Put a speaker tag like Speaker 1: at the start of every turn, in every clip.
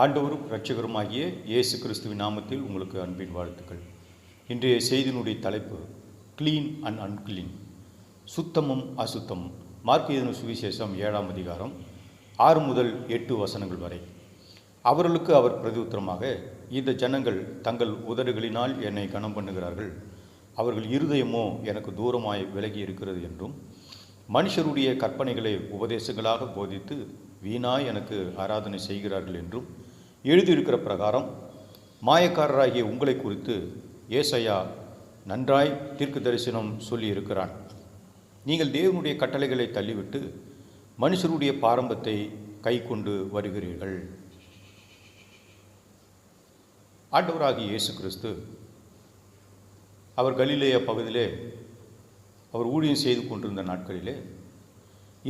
Speaker 1: ஆண்டவரும் இரட்சகருமாகிய இயேசு கிறிஸ்துவின் நாமத்தில் உங்களுக்கு அன்பின் வாழ்த்துக்கள். இன்றைய செய்தியினுடைய தலைப்பு கிளீன் அண்ட் அன்கிளீன் சுத்தமும் அசுத்தமும். மார்க் சுவிசேஷம் ஏழாம் அதிகாரம் ஆறு முதல் எட்டு வசனங்கள் வரை. அவர்களுக்கு அவர் பிரதியுத்தரமாக இந்த ஜனங்கள் தங்கள் உதடுகளினால் என்னை கனம் பண்ணுகிறார்கள். அவர்கள் இருதயமோ எனக்கு தூரமாய் விலகி இருக்கிறது என்றும் மனுஷருடைய கற்பனைகளை உபதேசங்களாக போதித்து வீணாய் எனக்கு ஆராதனை செய்கிறார்கள் என்றும் எழுதியிருக்கிற பிரகாரம் மாயக்காரராகிய உங்களை குறித்து ஏசையா நன்றாய் தீர்க்க தரிசனம் சொல்லியிருக்கிறான். நீங்கள் தேவனுடைய கட்டளைகளை தள்ளிவிட்டு மனுஷருடைய பாரம்பத்தை கை கொண்டு வருகிறீர்கள். ஆண்டவராகிய இயேசு கிறிஸ்து அவர் கலிலேய பகுதியிலே அவர் ஊழியம் செய்து கொண்டிருந்த நாட்களிலே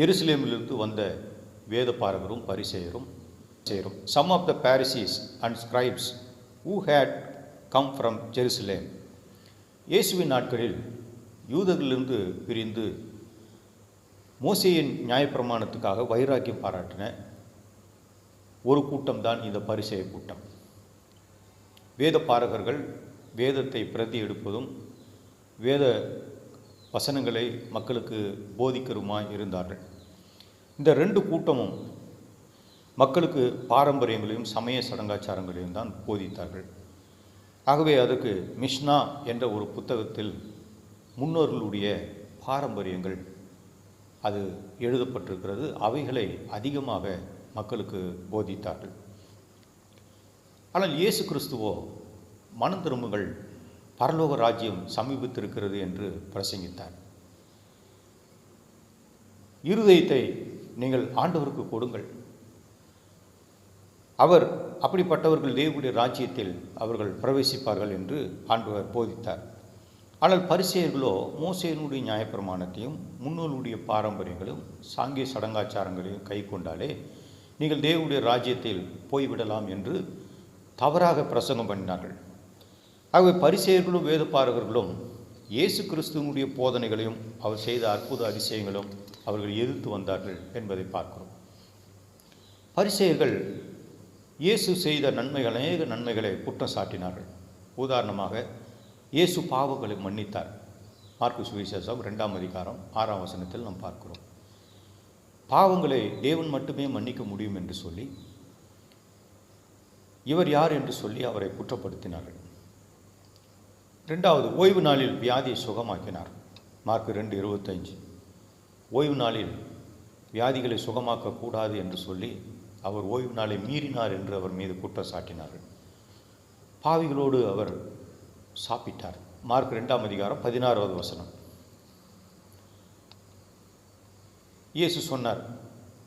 Speaker 1: எருசலேமிலிருந்து வந்த வேத பாரகரும் பரிசெயரும் சேரும். Some of the Pharisees and scribes who had come from Jerusalem இயேசுவின் நாட்களில் யூதர்களிலிருந்து பிரிந்து மோசையின் நியாயப்பிரமாணத்துக்காக வைராக்கியம் பாராட்டின ஒரு கூட்டம்தான் இந்த பரிசெய கூட்டம். வேத பாரகர்கள் வேதத்தை பிரதி எடுப்பதும் வேத வசனங்களை மக்களுக்கு போதிக்கருமாய் இருந்தார்கள். இந்த ரெண்டு கூட்டமும் மக்களுக்கு பாரம்பரியங்களையும் சமய சடங்காச்சாரங்களையும் தான் போதித்தார்கள். ஆகவே அதற்கு மிஷ்னா என்ற ஒரு புத்தகத்தில் முன்னோர்களுடைய பாரம்பரியங்கள் அது எழுதப்பட்டிருக்கிறது. அவைகளை அதிகமாக மக்களுக்கு போதித்தார்கள். ஆனால் இயேசு கிறிஸ்துவோ மனம் திரும்புங்கள் பரலோக ராஜ்யம் சமீபித்திருக்கிறது என்று பிரசங்கித்தார். இருதயத்தை நீங்கள் ஆண்டவருக்கு கொடுங்கள். அவர் அப்படிப்பட்டவர்கள் தேவனுடைய ராஜ்யத்தில் அவர்கள் பிரவேசிப்பார்கள் என்று ஆண்டவர் போதித்தார். ஆனால் பரிசெயர்களோ மோசையினுடைய நியாயப்பிரமாணத்தையும் முன்னோருடைய பாரம்பரியங்களும் சாங்கிய சடங்காச்சாரங்களையும் கை கொண்டாலே நீங்கள் தேவனுடைய ராஜ்யத்தில் போய்விடலாம் என்று தவறாக பிரசங்கம் பண்ணினார்கள். ஆகவே பரிசெயர்களும் வேதப்பாரகர்களும் இயேசு கிறிஸ்துவனுடைய போதனைகளையும் அவர் செய்த அற்புத அதிசயங்களும் அவர்கள் எதிர்த்து வந்தார்கள் என்பதை பார்க்கிறோம். பரிசெயர்கள் இயேசு செய்த நன்மைகள் அநேக நன்மைகளை குற்றம் சாட்டினார்கள். உதாரணமாக இயேசு பாவங்களை மன்னித்தார். மார்க்கு சுவிசேஷம் ரெண்டாம் அதிகாரம் ஆறாம் வசனத்தில் நாம் பார்க்கிறோம். பாவங்களை தேவன் மட்டுமே மன்னிக்க முடியும் என்று சொல்லி இவர் யார் என்று சொல்லி அவரை குற்றப்படுத்தினார்கள். ரெண்டாவது ஓய்வு நாளில் வியாதியை சுகமாக்கினார். மார்க் ரெண்டு இருபத்தஞ்சு ஓய்வு நாளில் வியாதிகளை சுகமாக்கக்கூடாது என்று சொல்லி அவர் ஓய்வு நாளை மீறினார் என்று அவர் மீது குற்றம் சாட்டினார்கள். பாவிகளோடு அவர் சாப்பிட்டார். மார்க் ரெண்டாம் அதிகாரம் பதினாறாவது வசனம். இயேசு சொன்னார்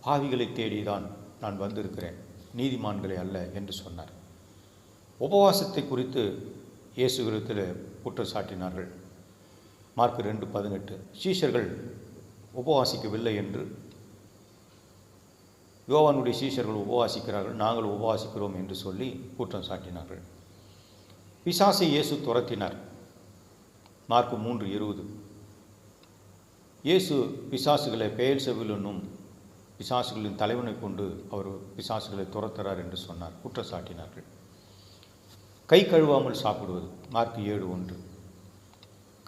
Speaker 1: பாவிகளை தேடிதான் நான் வந்திருக்கிறேன். நீதிமான்களை அல்ல என்று சொன்னார். உபவாசத்தை குறித்து இயேசு விருத்தில் குற்றம் சாட்டினார்கள். மார்க் ரெண்டு பதினெட்டு. சீஷர்கள் உபவாசிக்கவில்லை என்று யோவானுடைய சீஷர்கள் உபவாசிக்கிறார்கள் நாங்கள் உபவாசிக்கிறோம் என்று சொல்லி குற்றம் சாட்டினார்கள். பிசாசை இயேசு துரத்தினார். மார்க் மூன்று இருபது. இயேசு பிசாசுகளை பெயர் செவில் என்னும் பிசாசுகளின் தலைவனை கொண்டு அவர் பிசாசுகளை துரத்துறார் என்று சொன்னார் குற்றம் சாட்டினார்கள். கை கழுவாமல் சாப்பிடுவது மார்க் ஏழு ஒன்று.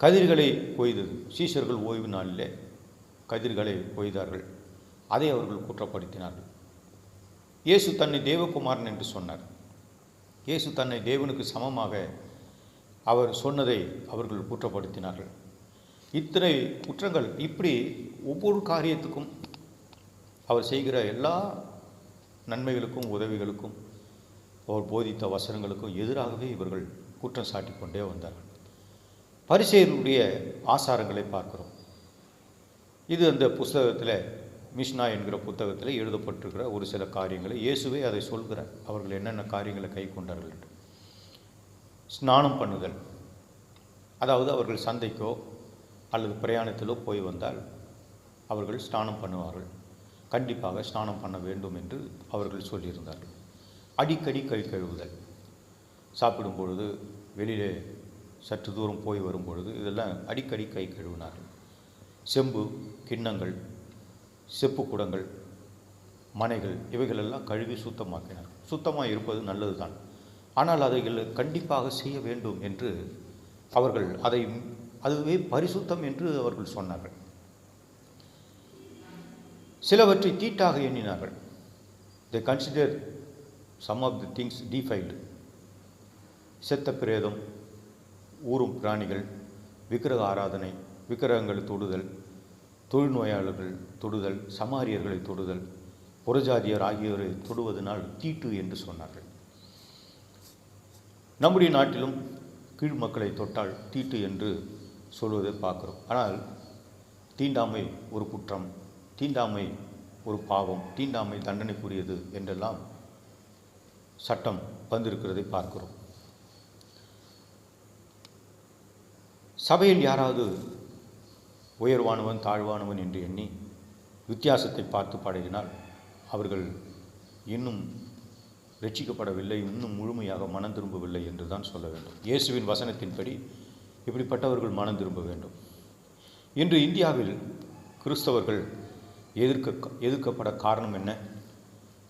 Speaker 1: கதிர்களை கொய்தது சீஷர்கள் ஓய்வு நாளிலே கதிர்களை கொய்தார்கள் அதை அவர்கள் குற்றப்படுத்தினார்கள். இயேசு தன்னை தேவகுமாரன் என்று சொன்னார். இயேசு தன்னை தேவனுக்கு சமமாக அவர் சொன்னதை அவர்கள் குற்றப்படுத்தினார்கள். இத்தனை குற்றங்கள் இப்படி ஒவ்வொரு காரியத்துக்கும் அவர் செய்கிற எல்லா நன்மைகளுக்கும் உதவிகளுக்கும் அவர் போதித்த வசனங்களுக்கும் எதிராகவே இவர்கள் குற்றம் சாட்டி கொண்டே வந்தார்கள். பரிசெயருடைய ஆசாரங்களை பார்க்கிறோம். இது அந்த புஸ்தகத்தில் மிஷ்னா என்கிற புத்தகத்தில் எழுதப்பட்டிருக்கிற ஒரு சில காரியங்களை இயேசுவே அதை சொல்கிறார். அவர்கள் என்னென்ன காரியங்களை கை கொண்டார்கள் என்று. ஸ்நானம் பண்ணுதல். அதாவது அவர்கள் சந்தைக்கோ அல்லது பிரயாணத்திலோ போய் வந்தால் அவர்கள் ஸ்நானம் பண்ணுவார்கள். கண்டிப்பாக ஸ்நானம் பண்ண வேண்டும் என்று அவர்கள் சொல்லியிருந்தார்கள். அடிக்கடி கை கழுவுதல். சாப்பிடும் பொழுது வெளியிலே சற்று தூரம் போய் வரும் பொழுது இதெல்லாம் அடிக்கடி கை கழுவினார்கள். செம்பு கிண்ணங்கள் செப்பு குடங்கள் மனைகள் இவைகளெல்லாம் கழுவி சுத்தமாக்கினார். சுத்தமாக இருப்பது நல்லது தான் ஆனால் அதை கண்டிப்பாக செய்ய வேண்டும் என்று அவர்கள் அதை அதுவே பரிசுத்தம் என்று அவர்கள் சொன்னார்கள். சிலவற்றை தீட்டாக எண்ணினார்கள். They consider some of the things defiled செத்த பிரேதம் ஊரும் பிராணிகள் விக்கிரக ஆராதனை விக்கிரகங்கள் தொடுதல் தொழுநோயாளர்கள் தொடுதல் சமாரியர்களை தொடுதல் புறஜாதியர் ஆகியோரை தொடுவதனால் தீட்டு என்று சொன்னார்கள். நம்முடைய நாட்டிலும் கீழ் மக்களை தொட்டால் தீட்டு என்று சொல்வதை பார்க்கிறோம். ஆனால் தீண்டாமை ஒரு குற்றம் தீண்டாமை ஒரு பாவம் தீண்டாமை தண்டனைக்குரியது என்றெல்லாம் சட்டம் வந்திருக்கிறதை பார்க்கிறோம். சபையில் யாராவது உயர்வானவன் தாழ்வானவன் என்று எண்ணி வித்தியாசத்தை பார்த்து பழகினால் அவர்கள் இன்னும் ரட்சிக்கப்படவில்லை இன்னும் முழுமையாக மனம் திரும்பவில்லை என்று தான் சொல்ல வேண்டும். இயேசுவின் வசனத்தின்படி இப்படிப்பட்டவர்கள் மனம் திரும்ப வேண்டும். இன்று இந்தியாவில் கிறிஸ்தவர்கள் எதிர்க்க எதிர்க்கப்பட காரணம் என்ன?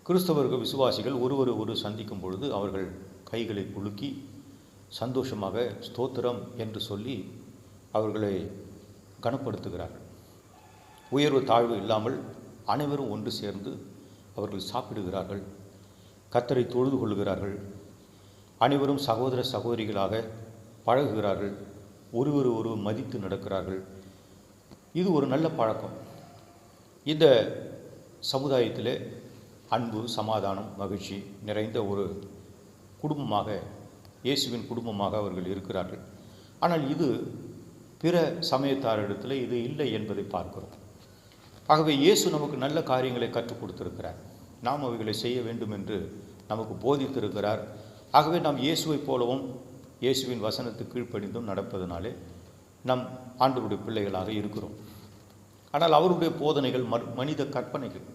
Speaker 1: கிறிஸ்தவர்கள் விசுவாசிகள் ஒருவர் ஒரு சந்திக்கும் பொழுது அவர்கள் கைகளை குலுக்கி சந்தோஷமாக ஸ்தோத்திரம் என்று சொல்லி அவர்களை கனப்படுத்துகிறார்கள். உயர்வு தாழ்வு இல்லாமல் அனைவரும் ஒன்று சேர்ந்து அவர்கள் சாப்பிடுகிறார்கள் கத்தரை தொழுது கொள்கிறார்கள் அனைவரும் சகோதர சகோதரிகளாக பழகுகிறார்கள் ஒருவர் ஒருவர் மதித்து நடக்கிறார்கள். இது ஒரு நல்ல பழக்கம். இந்த சமுதாயத்தில் அன்பு சமாதானம் மகிழ்ச்சி நிறைந்த ஒரு குடும்பமாக இயேசுவின் குடும்பமாக அவர்கள் இருக்கிறார்கள். ஆனால் இது பிற சமயத்தாரிடத்தில் இது இல்லை என்பதை பார்க்கிறோம். ஆகவே இயேசு நமக்கு நல்ல காரியங்களை கற்றுக் கொடுத்திருக்கிறார். நாம் அவைகளை செய்ய வேண்டும் என்று நமக்கு போதித்திருக்கிறார். ஆகவே நாம் இயேசுவைப் போலவும் இயேசுவின் வசனத்து கீழ்ப்படிந்தும் நடப்பதனாலே நம் ஆண்டவருடைய பிள்ளைகளாக இருக்கிறோம். ஆனால் அவருடைய போதனைகள் மனித கற்பனைகள்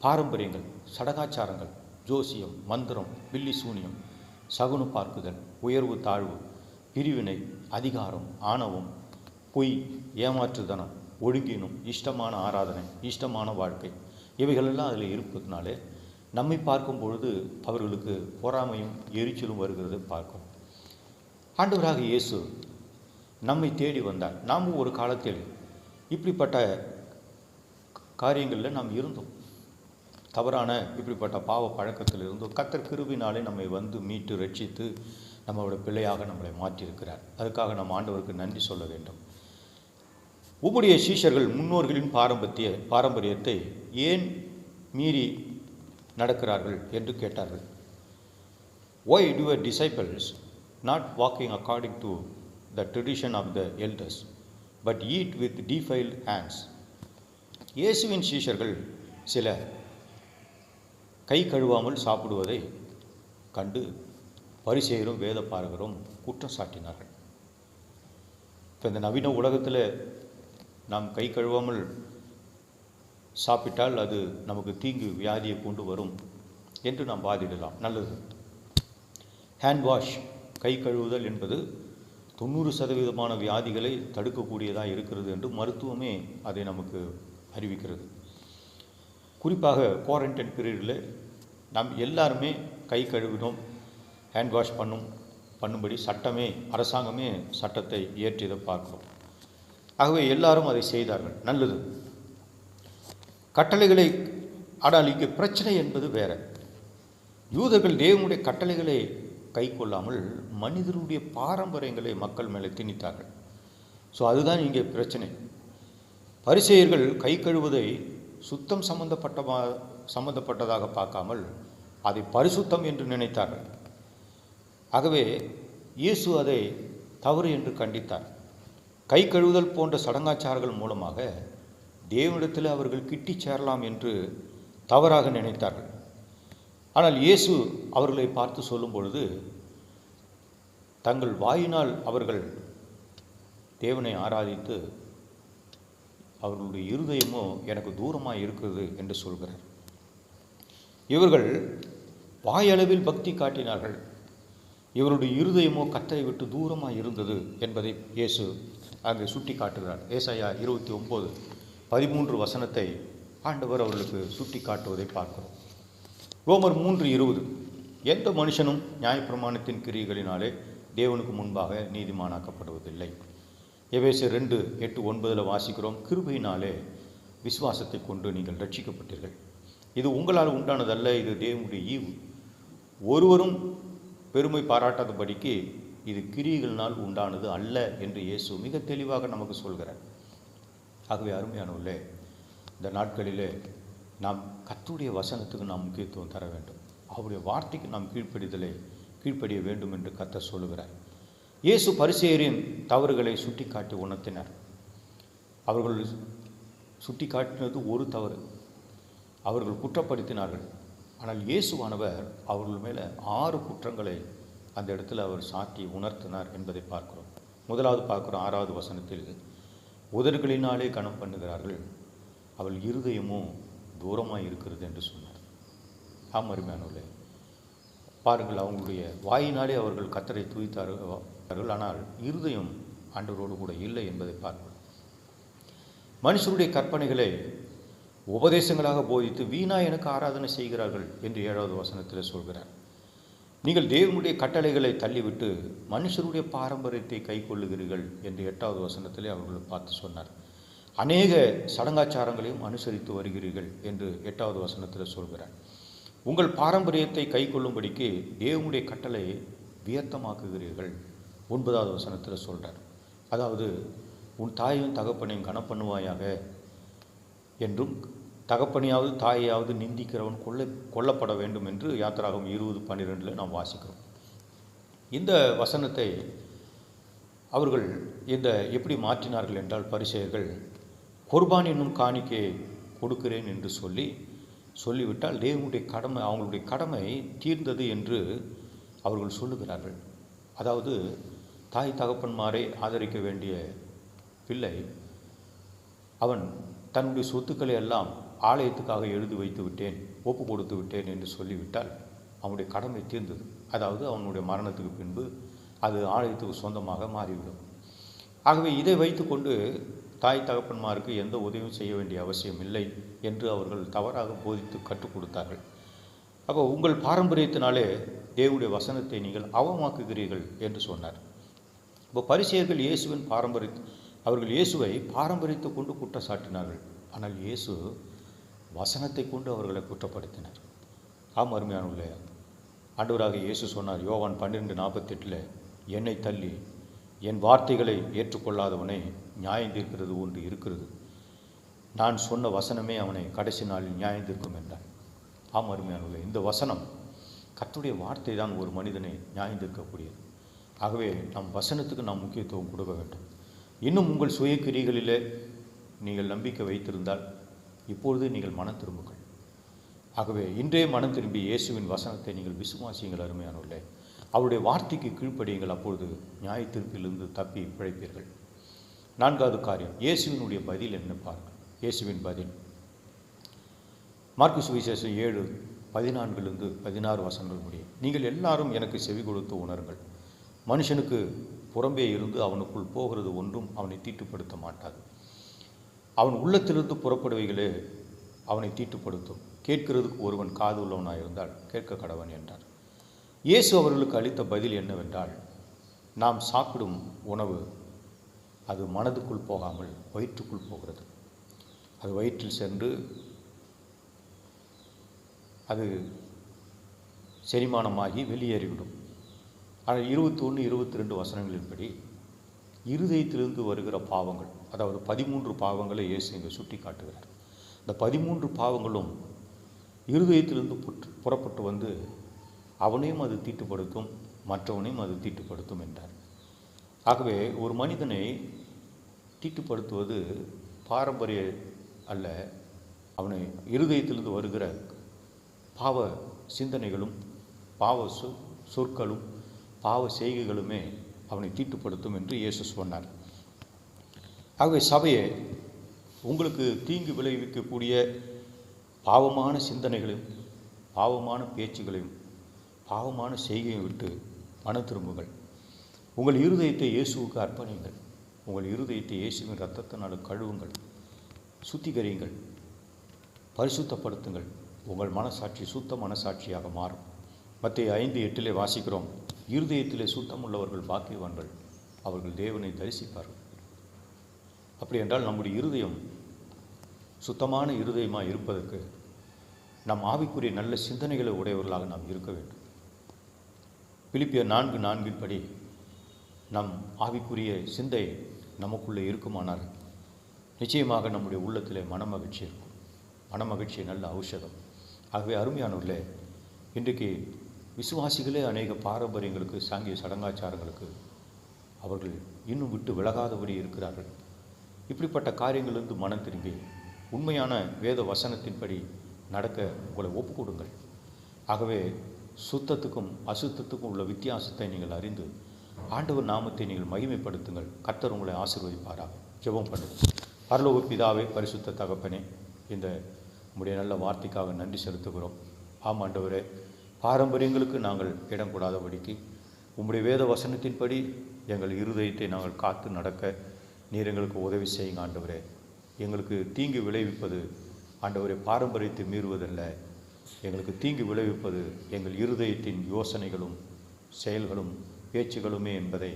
Speaker 1: பாரம்பரியங்கள் சடகாச்சாரங்கள் ஜோசியம் மந்திரம் பில்லி சூனியம் சகுனு பார்க்குதல் உயர்வு தாழ்வு பிரிவினை அதிகாரம் ஆணவம் பொய் ஏமாற்றுதனம் ஒழுங்கினும் இஷ்டமான ஆராதனை இஷ்டமான வாழ்க்கை. இவைகளெல்லாம் அதில் இருப்பதுனாலே நம்மை பார்க்கும் பொழுது அவர்களுக்கு பொறாமையும் எரிச்சலும் வருகிறது பார்க்கும் ஆண்டவராக இயேசு நம்மை தேடி வந்தார். நாமும் ஒரு காலத்தில் இப்படிப்பட்ட காரியங்களில் நாம் இருந்தோம். தவறான இப்படிப்பட்ட பாவ பழக்கத்தில் இருந்தோம் கத்தர் கிருபினாலே நம்மை வந்து மீட்டு ரட்சித்து நம்மளோட பிள்ளையாக நம்மளை மாற்றியிருக்கிறார். அதுக்காக நம் ஆண்டவருக்கு நன்றி சொல்ல வேண்டும். உம்முடைய சீஷர்கள் முன்னோர்களின் பாரம்பரிய பாரம்பரியத்தை ஏன் மீறி நடக்கிறார்கள் என்று கேட்டார்கள். Why do your disciples not walking according to the tradition of the elders but eat with with hands இயேசுவின் சீஷர்கள் சில கை கழுவாமல் சாப்பிடுவதை கண்டு பரிசெயரும் வேத பாரகரும் குற்றம் சாட்டினார்கள். இப்போ இந்த நவீன உலகத்தில் நாம் கை கழுவாமல் சாப்பிட்டால் அது நமக்கு தீங்கு வியாதியை கொண்டு வரும் என்று நாம் வாதிடலாம். நல்லது. ஹேண்ட் வாஷ் கை கழுவுதல் என்பது தொண்ணூறு சதவீதமான வியாதிகளை தடுக்கக்கூடியதாக இருக்கிறது என்று மருத்துவமே அதை நமக்கு அறிவிக்கிறது. குறிப்பாக குவாரண்டைன் பீரியடில் நாம் எல்லாருமே கை கழுவினோம். ஹேண்ட் வாஷ் பண்ணும் பண்ணும்படி சட்டமே அரசாங்கமே சட்டத்தை இயற்றியதை பார்க்கிறோம். ஆகவே எல்லாரும் அதை செய்தார்கள். நல்லது. கட்டளைகளை ஆனால் இங்கே பிரச்சனை என்பது வேற. யூதர்கள் தேவனுடைய கட்டளைகளை கை கொள்ளாமல் மனிதருடைய பாரம்பரியங்களை மக்கள் மேலே திணித்தார்கள். ஸோ அதுதான் இங்கே பிரச்சனை. பரிசெயர்கள் கை கழுவதை சுத்தம் சம்பந்தப்பட்ட சம்பந்தப்பட்டதாக பார்க்காமல் அதை பரிசுத்தம் என்று நினைத்தார்கள். ஆகவே இயேசு அதை தவறு என்று கண்டித்தார். கை கழுவுதல் போன்ற சடங்காச்சாரங்கள் மூலமாக தேவனிடத்தில் அவர்கள் கிட்டி சேரலாம் என்று தவறாக நினைத்தார்கள். ஆனால் இயேசு அவர்களை பார்த்து சொல்லும் பொழுது தங்கள் வாயினால் அவர்கள் தேவனை ஆராதித்து அவர்களுடைய இருதயமோ எனக்கு தூரமாக இருக்கிறது என்று சொல்கிறார். இவர்கள் வாயளவில் பக்தி காட்டினார்கள். இவருடைய இருதயமோ கத்தரை விட்டு தூரமாக இருந்தது என்பதை இயேசு அங்கே சுட்டி காட்டுகிறார் ஏசாயா இருபத்தி ஒம்பது பதிமூன்று வசனத்தை ஆண்டவர் அவர்களுக்கு சுட்டி காட்டுவதை பார்க்கிறோம். ரோமர் மூன்று இருபது எந்த மனுஷனும் நியாயப்பிரமாணத்தின் கிரியைகளினாலே தேவனுக்கு முன்பாக நீதிமானாக்கப்படுவதில்லை. எவேசு ரெண்டு எட்டு ஒன்பதில் வாசிக்கிறோம் கிருபையினாலே விசுவாசத்தை கொண்டு நீங்கள் ரட்சிக்கப்பட்டீர்கள். இது உங்களால் உண்டானதல்ல இது தேவனுடைய ஈவு. ஒருவரும் பெருமை பாராட்டாதபடிக்கு இது கிரியைகளினால் உண்டானது அல்ல என்று இயேசு மிக தெளிவாக நமக்கு சொல்கிறார். ஆகவே அருமையானவர்களே இந்த நாட்களிலே நாம் கற்றுடைய வசனத்துக்கு நாம் முக்கியத்துவம் தர வேண்டும். அவருடைய வார்த்தைக்கு நாம் கீழ்ப்படிதலை கீழ்ப்படிய வேண்டும் என்று கத்த சொல்லுகிறார். இயேசு பரிசேயரின் தவறுகளை சுட்டிக்காட்டி உணர்த்தினார். அவர்கள் சுட்டி காட்டினது ஒரு தவறு. அவர்கள் குற்றப்படுத்தினார்கள். ஆனால் இயேசுவானவர் அவர்கள் மேலே ஆறு குற்றங்களை அந்த இடத்துல அவர் சாட்டி உணர்த்தினார் என்பதை பார்க்கிறோம். முதலாவது பார்க்குறோம் ஆறாவது வசனத்தில் உதடுகளினாலே கணம் பண்ணுகிறார்கள் அவள் இருதயமும் தூரமாக இருக்கிறது என்று சொன்னார். ஆம் அருமையானவர்களே. பாருங்கள் அவங்களுடைய வாயினாலே அவர்கள் கத்தரை தூய்த்தார்கள் ஆனால் இருதயம் ஆண்டவரோடு கூட இல்லை என்பதை பார்க்கிறோம். மனுஷருடைய கற்பனைகளை உபதேசங்களாக போதித்து வீணா எனக்கு ஆராதனை செய்கிறார்கள் என்று ஏழாவது வசனத்தில் சொல்கிறார். நீங்கள் தேவனுடைய கட்டளைகளை தள்ளிவிட்டு மனுஷருடைய பாரம்பரியத்தை கைக்கொள்ளுகிறீர்கள் என்று எட்டாவது வசனத்திலே அவர்கள் பார்த்து சொன்னார். அநேக சடங்காச்சாரங்களையும் அனுசரித்து வருகிறீர்கள் என்று எட்டாவது வசனத்தில் சொல்கிறார். உங்கள் பாரம்பரியத்தை கைக்கொள்ளும்படிக்கு தேவனுடைய கட்டளையை வியர்த்தமாக்குகிறீர்கள் ஒன்பதாவது வசனத்தில் சொல்கிறார் அதாவது உன் தாயும் தகப்பனையும் கனப்பண்ணுவாயாக என்றும் தகப்பனையாவது தாயையாவது நிந்திக்கிறவன் கொள்ள கொல்லப்பட வேண்டும் என்று யாத்திராகம் இருபது பன்னிரெண்டில் நாம் வாசிக்கிறோம். இந்த வசனத்தை அவர்கள் இந்த எப்படி மாற்றினார்கள் என்றால் பரிசெயர்கள் குர்பான் என்னும் காணிக்கையை கொடுக்கிறேன் என்று சொல்லி சொல்லிவிட்டால் தேவனுடைய கடமை அவங்களுடைய கடமை தீர்ந்தது என்று அவர்கள் சொல்லுகிறார்கள். அதாவது தாய் தகப்பன்மாரை ஆதரிக்க வேண்டிய பிள்ளை அவன் தன்னுடைய சொத்துக்களை எல்லாம் ஆலயத்துக்காக எழுதி வைத்து விட்டேன் ஒப்பு கொடுத்து விட்டேன் என்று சொல்லிவிட்டால் அவனுடைய கடமை தீர்ந்தது. அதாவது அவனுடைய மரணத்துக்கு பின்பு அது ஆலயத்துக்கு சொந்தமாக மாறிவிடும். ஆகவே இதை வைத்துக்கொண்டு தாய் தகப்பன்மாருக்கு எந்த உதவியும் செய்ய வேண்டிய அவசியம் இல்லை என்று அவர்கள் தவறாக போதித்து கற்றுக் கொடுத்தார்கள். அப்போ உங்கள் பாரம்பரியத்தினாலே தேவனுடைய வசனத்தை நீங்கள் அவமாக்குகிறீர்கள் என்று சொன்னார். இப்போ பரிசெயர்கள் இயேசுவின் பாரம்பரிய அவர்கள் இயேசுவை பாரம்பரியத்தை கொண்டு குற்றம் சாட்டினார்கள் ஆனால் இயேசு வசனத்தை கொண்டு அவர்களை குற்றப்படுத்தினர். ஆம் அருமையானுள்ளே ஆண்டவராக இயேசு சொன்னார் யோவான் பன்னிரெண்டு நாற்பத்தெட்டில் என்னை தள்ளி என் வார்த்தைகளை ஏற்றுக்கொள்ளாதவனை நியாயம் தீர்க்கிறது ஒன்று இருக்கிறது. நான் சொன்ன வசனமே அவனை கடைசி நாளில் நியாயம் தீர்க்கும் என்றான் ஆம் அருமையானுள்ளே இந்த வசனம் கத்துடைய வார்த்தை தான் ஒரு மனிதனை நியாயம் தீர்க்கக்கூடியது. ஆகவே நம் வசனத்துக்கு நாம் முக்கியத்துவம் கொடுக்க வேண்டும். இன்னும் உங்கள் சுய கிரிகளிலே நீங்கள் நம்பிக்கை வைத்திருந்தால் இப்பொழுது நீங்கள் மனம் திரும்புங்கள். ஆகவே இன்றே மனம் திரும்பி இயேசுவின் வசனத்தை நீங்கள் விசுவாசியுங்கள் அருமையானவர்களே. அவருடைய வார்த்தைக்கு கீழ்ப்படியுங்கள். அப்பொழுது நியாய தீர்ப்பிலிருந்து தப்பி பிழைப்பீர்கள். நான்காவது காரியம் இயேசுவினுடைய பதில் என்ன பாருங்கள். இயேசுவின் பதில். மார்க்கு சுவிசேஷம் ஏழு பதினான்கிலிருந்து பதினாறு வசனங்கள் முடியும். நீங்கள் எல்லாரும் எனக்கு செவி கொடுத்து உணருங்கள். மனுஷனுக்கு புறம்பே இருந்து அவனுக்குள் போகிறது ஒன்றும் அவனை தீட்டுப்படுத்த மாட்டாது. அவன் உள்ளத்திலிருந்து புறப்படுவைகளே அவனை தீட்டுப்படுத்தும். கேட்கிறதுக்கு ஒருவன் காது உள்ளவனாக இருந்தால் கேட்க கடவன் என்றார். இயேசு அவர்களுக்கு அளித்த பதில் என்னவென்றால் நாம் சாப்பிடும் உணவு அது மனதுக்குள் போகாமல் வயிற்றுக்குள் போகிறது. அது வயிற்றில் சென்று அது செரிமானமாகி வெளியேறிவிடும். ஆனால் இருபத்தி ஒன்று இருபத்தி ரெண்டு வசனங்களின்படி இருதயத்திலிருந்து வருகிற பாவங்கள் அதாவது பதிமூன்று பாவங்களை இயேசு இங்கே சுட்டி காட்டுகிறார் இந்த பதிமூன்று பாவங்களும் இருதயத்திலிருந்து புற்று புறப்பட்டு வந்து அவனையும் அது தீட்டுப்படுத்தும் மற்றவனையும் அது தீட்டுப்படுத்தும் என்றார். ஆகவே ஒரு மனிதனை தீட்டுப்படுத்துவது பாரம்பரிய அல்ல. அவனை இருதயத்திலிருந்து வருகிற பாவ சிந்தனைகளும் பாவ சொ சொற்களும் பாவ செய்கைகளுமே அவனை தீட்டுப்படுத்தும் என்று இயேசு சொன்னார். ஆகவே சபையை உங்களுக்கு தீங்கு விளைவிக்கக்கூடிய பாவமான சிந்தனைகளையும் பாவமான பேச்சுகளையும் பாவமான செய்கையும் விட்டு மன திரும்புங்கள். உங்கள் இருதயத்தை இயேசுவுக்கு அர்ப்பணியுங்கள். உங்கள் இருதயத்தை இயேசுவின் ரத்தத்தினால் கழுவுங்கள். சுத்திகரியுங்கள். பரிசுத்தப்படுத்துங்கள். உங்கள் மனசாட்சி சுத்த மனசாட்சியாக மாறும். மத்திய ஐந்து எட்டிலே வாசிக்கிறோம். இருதயத்திலே சுத்தம் உள்ளவர்கள் பாக்கியவான்கள் அவர்கள் தேவனை தரிசிப்பார்கள். அப்படி என்றால் நம்முடைய இருதயம் சுத்தமான இருதயமாக இருப்பதற்கு நம் ஆவிக்குரிய நல்ல சிந்தனைகளை உடையவர்களாக நாம் இருக்க வேண்டும். பிலிப்பிய நான்கு நான்கின் படி நம் ஆவிக்குரிய சிந்தை நமக்குள்ளே இருக்குமானால் நிச்சயமாக நம்முடைய உள்ளத்திலே மனமகிழ்ச்சி இருக்கும். மனமகிழ்ச்சி நல்ல ஔஷதம். ஆகவே அருமையானவர்களே இன்றைக்கு விசுவாசிகளே அநேக பாரம்பரியங்களுக்கு சாங்கிய சடங்காச்சாரங்களுக்கு அவர்கள் இன்னும் விட்டு விலகாதபடி இருக்கிறார்கள். இப்படிப்பட்ட காரியங்களிலிருந்து மனம் திரும்பி உண்மையான வேத வசனத்தின்படி நடக்க உங்களை ஒப்பு கொடுங்கள் ஆகவே சுத்தத்துக்கும் அசுத்தத்துக்கும் உள்ள வித்தியாசத்தை நீங்கள் அறிந்து ஆண்டவர் நாமத்தை நீங்கள் மகிமைப்படுத்துங்கள். கர்த்தர் உங்களை ஆசீர்வதிப்பாராக. ஜெபம் பண்ணுங்கள் பரலோக பிதாவே பரிசுத்த தகப்பனே இந்த உங்களுடைய நல்ல வார்த்தைக்காக நன்றி செலுத்துகிறோம். ஆம் ஆண்டவரே. பாரம்பரியங்களுக்கு நாங்கள் இடம் கூடாதபடிக்கு உம்முடைய வேத வசனத்தின்படி எங்கள் இருதயத்தை நாங்கள் காத்து நடக்க நீர் எங்களுக்கு உதவி செய்யுங்க ஆண்டவரே. எங்களுக்கு தீங்கு விளைவிப்பது ஆண்டவரே பாரம்பரியத்தை மீறுவதல்ல. எங்களுக்கு தீங்கு விளைவிப்பது எங்கள் இருதயத்தின் யோசனைகளும் செயல்களும் பேச்சுகளுமே என்பதை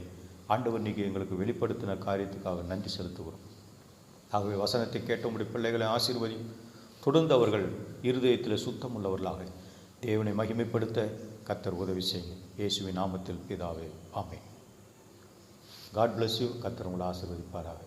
Speaker 1: ஆண்டவர் நீங்கள் எங்களுக்கு வெளிப்படுத்தின காரியத்துக்காக நன்றி செலுத்துகிறோம். ஆகவே வசனத்தை கேட்ட உடைய பிள்ளைகளை ஆசீர்வதி தொடர்ந்து அவர்கள் இருதயத்தில் சுத்தம் உள்ளவர்களாக தேவனை மகிமைப்படுத்த கத்தர் உதவி செய்யும் இயேசுவின் நாமத்தில் பிதாவே ஆமே காட் பிளஸ் யூ கத்தர் உங்களை ஆசீர்வதிப்பாராக.